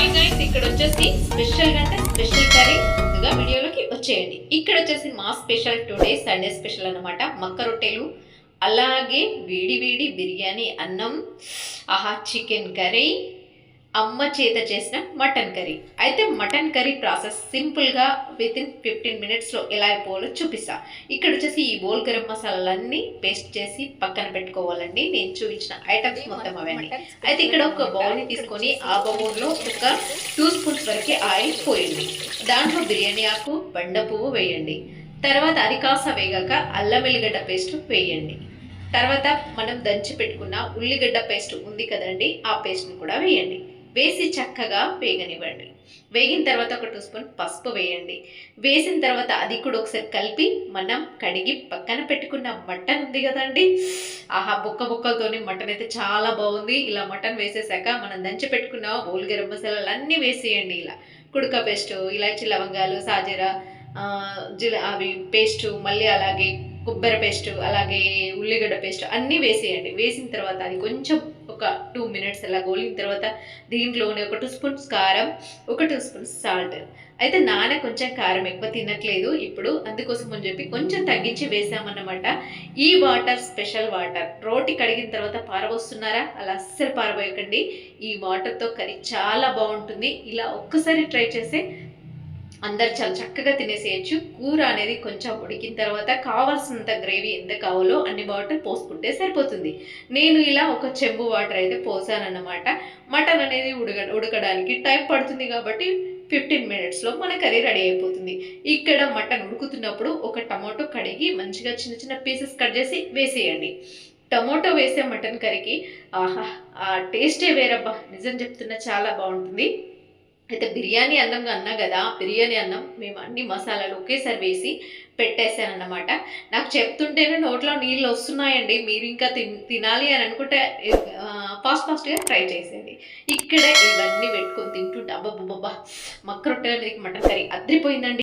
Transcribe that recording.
Hi guys ఇక్కడ వచ్చేసి special అంటే స్పెషల్ కర్రీ ముందుగా వీడియోలోకి వచ్చేయండి. ఇక్కడ వచ్చేసి మా స్పెషల్ టుడే సండే స్పెషల్ అన్నమాట. మక్క రొట్టెలు అలాగే వేడి వేడి బిర్యానీ అన్నం ఆహా చికెన్ కర్రీ అమ్మ చేత చేసిన మటన్ కర్రీ. అయితే మటన్ కర్రీ ప్రాసెస్ సింపుల్గా విత్ ఇన్ ఫిఫ్టీన్ మినిట్స్లో ఎలా అయిపోవాలో చూపిస్తా. ఇక్కడ వచ్చేసి ఈ బోల్ గరం మసాలాలన్నీ పేస్ట్ చేసి పక్కన పెట్టుకోవాలండి. నేను చూపించిన ఐటమ్స్ మొత్తం అవన్నీ. అయితే ఇక్కడ ఒక బౌల్ని తీసుకొని ఆ బౌల్లో ఒక టూ స్పూన్స్ వరకు ఆయిల్ పోయండి. దాంట్లో బిర్యానీ ఆకు బండ పువ్వు వేయండి. తర్వాత అది కాస్త వేగాక అల్లం వెల్లిగడ్డ పేస్ట్ వేయండి. తర్వాత మనం దంచి పెట్టుకున్న ఉల్లిగడ్డ పేస్ట్ ఉంది కదండి ఆ పేస్ట్ని కూడా వేయండి. వేసి చక్కగా వేగనివ్వండి. వేగిన తర్వాత ఒక టూ స్పూన్ పసుపు వేయండి. వేసిన తర్వాత అది కూడా ఒకసారి కలిపి మనం కడిగి పక్కన పెట్టుకున్న మటన్ ఉంది కదండి. ఆహా బొక్క బొక్కలతోని మటన్ అయితే చాలా బాగుంది. ఇలా మటన్ వేసేసాక మనం దంచి పెట్టుకున్న ఓల్ గరం మసాలాలు అన్నీ వేసేయండి ఇలా. కుడక పేస్ట్ ఇలాచి లవంగాలు సాజీరా ఆ, జిల అవి పేస్టు మళ్ళీ అలాగే కొబ్బరి పేస్ట్ అలాగే ఉల్లిగడ్డ పేస్ట్ అన్నీ వేసేయండి. వేసిన తర్వాత అది కొంచెం ఒక టూ మినిట్స్ అలా గోలిన తర్వాత దీంట్లోనే ఒక టూ స్పూన్స్ కారం ఒక టూ స్పూన్స్ సాల్ట్ అయితే నాన్న కొంచెం కారం ఎక్కువ తినట్లేదు ఇప్పుడు. అందుకోసం అని చెప్పి కొంచెం తగ్గించి వేసామన్నమాట. ఈ వాటర్ స్పెషల్ వాటర్. రోటి కడిగిన తర్వాత పారబోస్తున్నారా అలా అస్సలు పారబోయకండి. ఈ వాటర్తో కర్రీ చాలా బాగుంటుంది. ఇలా ఒక్కసారి ట్రై చేస్తే అందరు చాలా చక్కగా తినేసేయచ్చు. కూర అనేది కొంచెం ఉడికిన తర్వాత కావాల్సినంత గ్రేవీ ఎంత కావాలో అన్ని వాటర్ పోసుకుంటే సరిపోతుంది. నేను ఇలా ఒక చెంబు వాటర్ అయితే పోసానన్నమాట. మటన్ అనేది ఉడక ఉడకడానికి టైం పడుతుంది కాబట్టి ఫిఫ్టీన్ మినిట్స్లో మన కర్రీ రెడీ అయిపోతుంది. ఇక్కడ మటన్ ఉడుకుతున్నప్పుడు ఒక టమాటో కడిగి మంచిగా చిన్న చిన్న పీసెస్ కట్ చేసి వేసేయండి. టమోటో వేసే మటన్ కర్రీకి ఆహా ఆ టేస్టే వేరబ్బా. నిజం చెప్తున్నా చాలా బాగుంటుంది. అయితే బిర్యానీ అన్నం అన్నా కదా బిర్యానీ అన్నం మేము అన్ని మసాలాలు ఒకేసారి వేసి పెట్టేశాను అన్నమాట నాకు చెప్తుంటేనే నోట్లో నీళ్ళు వస్తున్నాయండి. మీరు ఇంకా తిన్ తినాలి అని అనుకుంటే ఫాస్ట్ ఫాస్ట్గా ట్రై చేసేది ఇక్కడే ఇవన్నీ పెట్టుకొని తింటుంటే అబ్బబ్బబ్బా మక్క రొట్టెల మటన్ కర్రీ అద్రిపోయిందండి.